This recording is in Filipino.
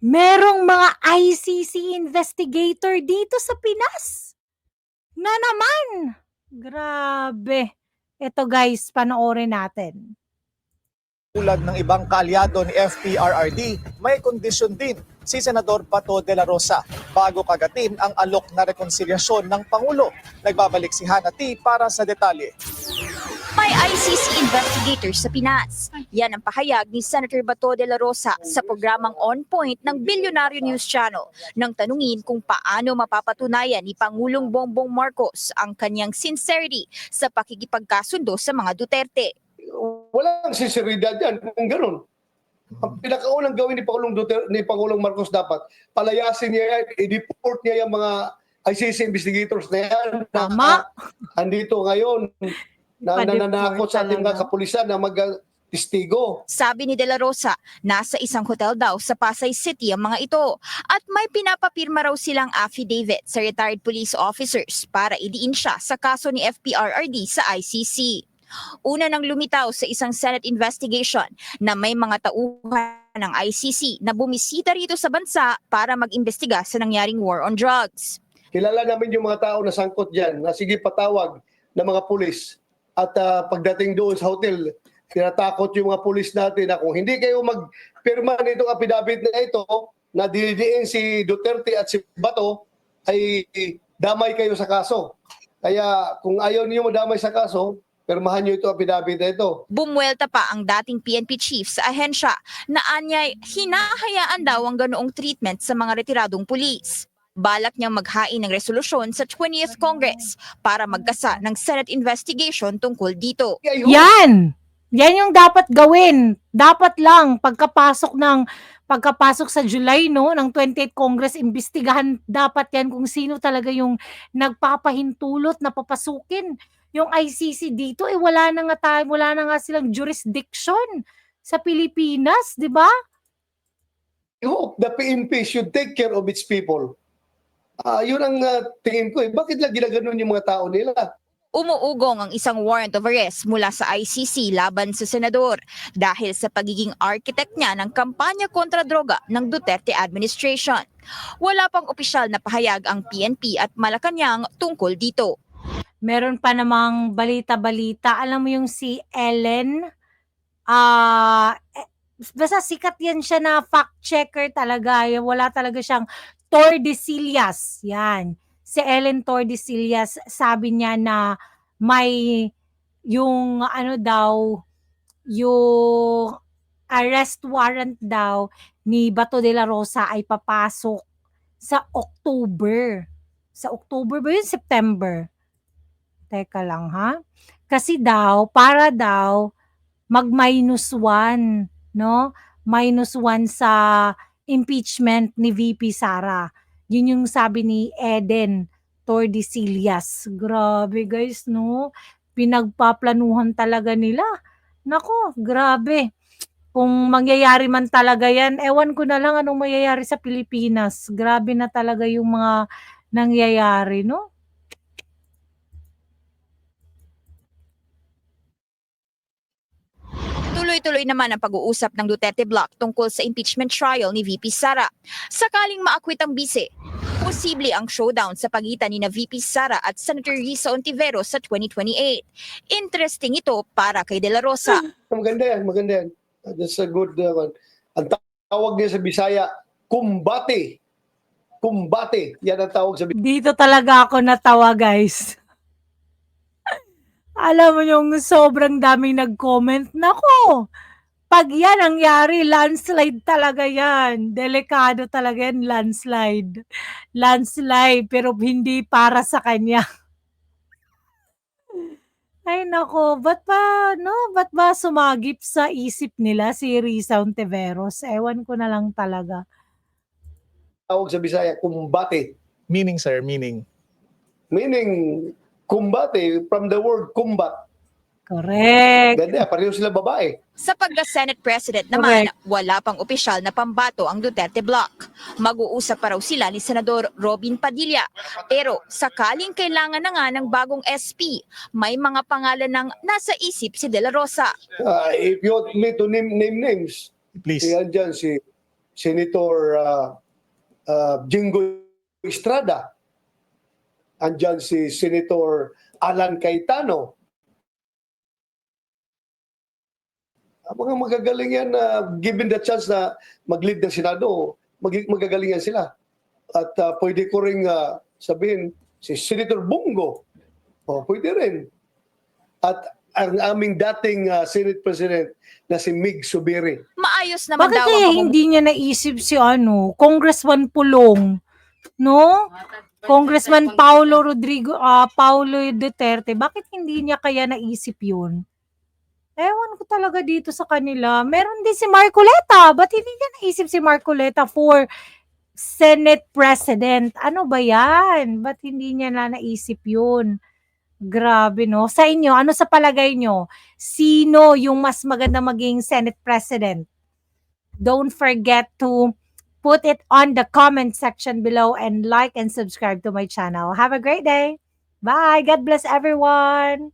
merong mga ICC investigator dito sa Pinas. Na naman. Grabe. Ito guys, panoorin natin. Tulad ng ibang kaalyado ni FPRRD, may kondisyon din si Senador Bato de la Rosa bago kagatin ang alok na rekonsilyasyon ng Pangulo. Nagbabalik si Hana T para sa detalye. May ICC investigators sa Pinas. Yan ang pahayag ni Senator Bato de la Rosa sa programang On Point ng Bilyonaryo News Channel nang tanungin kung paano mapapatunayan ni Pangulong Bongbong Marcos ang kanyang sincerity sa pakikipagkasundo sa mga Duterte. walang sinseridad yan kung ganun. Ang pinakaunang gawin ni Pangulong Duterte, ni Pangulong Marcos dapat, palayasin niya yan, i-deport niya yung mga ICC investigators na yan. na Tama. andito ngayon, na nananakot sa ating mga kapulisan na mag-testigo. Sabi ni De La Rosa, nasa isang hotel daw sa Pasay City ang mga ito at may pinapapirma raw silang affidavit sa retired police officers para idiin siya sa kaso ni FPRRD sa ICC. Una nang lumitaw sa isang Senate investigation na may mga tauhan ng ICC na bumisita rito sa bansa para mag-imbestiga sa nangyaring war on drugs. Kilala namin yung mga tao na sangkot dyan, na sige patawag ng mga pulis. At ah, pagdating doon sa hotel, tinatakot yung mga pulis natin na kung hindi kayo magpirma nitong affidavit na ito, na dinidiin si Duterte at si Bato, ay damay kayo sa kaso. Kaya kung ayaw niyo madamay sa kaso, pirmahan niyo ito affidavit na ito. Bumuelta pa ang dating PNP chief sa ahensya na anyay hinahayaan daw ang ganoong treatment sa mga retiradong pulis. Balak niyang maghain ng resolusyon sa 20th Congress para magkasa ng Senate investigation tungkol dito. Yan! Yan yung dapat gawin. Dapat lang pagkapasok ng pagkapasok sa July no ng 28th Congress imbestigahan dapat yan kung sino talaga yung nagpapahintulot na papasukin yung ICC dito eh wala na nga tayo wala na nga silang jurisdiction sa Pilipinas, 'di ba? I hope the PNP should take care of its people. Ah, yun ang ah, tingin ko eh. Bakit lang ginaganon yung mga tao nila? Umuugong ang isang warrant of arrest mula sa ICC laban sa senador dahil sa pagiging architect niya ng kampanya kontra droga ng Duterte administration. Wala pang opisyal na pahayag ang PNP at Malacanang tungkol dito. Meron pa namang balita-balita. Alam mo yung si Ellen, ah, eh, basta sikat yan siya na fact checker talaga. Yung Wala talaga siyang Tordesillas. Yan. Si Ellen Tordesillas, sabi niya na may yung ano daw, yung arrest warrant daw ni Bato de la Rosa ay papasok sa October. Sa October ba yun? September? Teka lang ha. Kasi daw, para daw, mag-minus one, no? Minus one sa impeachment ni VP Sara. Yun yung sabi ni Eden Tordesillas. Grabe guys, no? Pinagpaplanuhan talaga nila. Nako, grabe. Kung mangyayari man talaga yan, ewan ko na lang anong mangyayari sa Pilipinas. Grabe na talaga yung mga nangyayari, no? Tuloy-tuloy naman ang pag-uusap ng Duterte Bloc tungkol sa impeachment trial ni VP Sara. Sakaling maakwit ang bise, posible ang showdown sa pagitan ni na VP Sara at Senator Risa Ontiveros sa 2028. Interesting ito para kay De La Rosa. Maganda yan, maganda yan. Uh, That's a good uh, one. Ang tawag niya sa Bisaya, kumbate. Kumbate. Yan ang tawag sa Dito talaga ako natawa, guys. Alam mo yung sobrang daming nag-comment. Nako, pag yan nangyari, landslide talaga yan. Delikado talaga yan, landslide. Landslide, pero hindi para sa kanya. Ay nako, ba't ba, no? Ba't ba sumagip sa isip nila si Risa Ontiveros? Ewan ko na lang talaga. tawag sa Bisaya, kumbate. Meaning, sir, meaning. Meaning, kumbate, from the word kumbat. Correct. Ganda, pareho sila babae. Sa pagka-Senate President naman, wala pang opisyal na pambato ang Duterte Bloc. Mag-uusap pa raw sila ni Senador Robin Padilla. Pero sakaling kailangan na nga ng bagong SP, may mga pangalan ng nasa isip si De La Rosa. Uh, if you want me to name, name names, Please. yan dyan si Senator uh, uh, Jingo Estrada. Andyan si Senator Alan Cayetano. Ang mga magagaling yan, na given the chance na mag-lead ng Senado, mag- magagaling yan sila. At uh, pwede ko rin uh, sabihin, si Senator Bungo, oh, pwede rin. At ang aming dating uh, Senate President na si Mig Subiri. Maayos naman Bakit daw kaya ang pamumuno hindi niya naisip si ano, Congressman Pulong? No? Congressman Paulo Rodrigo, ah Paulo Duterte, bakit hindi niya kaya naisip yun? Ewan ko talaga dito sa kanila. Meron din si Marcoleta. Ba't hindi niya naisip si Marcoleta for Senate President? Ano ba yan? Ba't hindi niya na naisip yun? Grabe, no? Sa inyo, ano sa palagay nyo? Sino yung mas maganda maging Senate President? Don't forget to put it on the comment section below and like and subscribe to my channel. Have a great day. Bye. God bless everyone.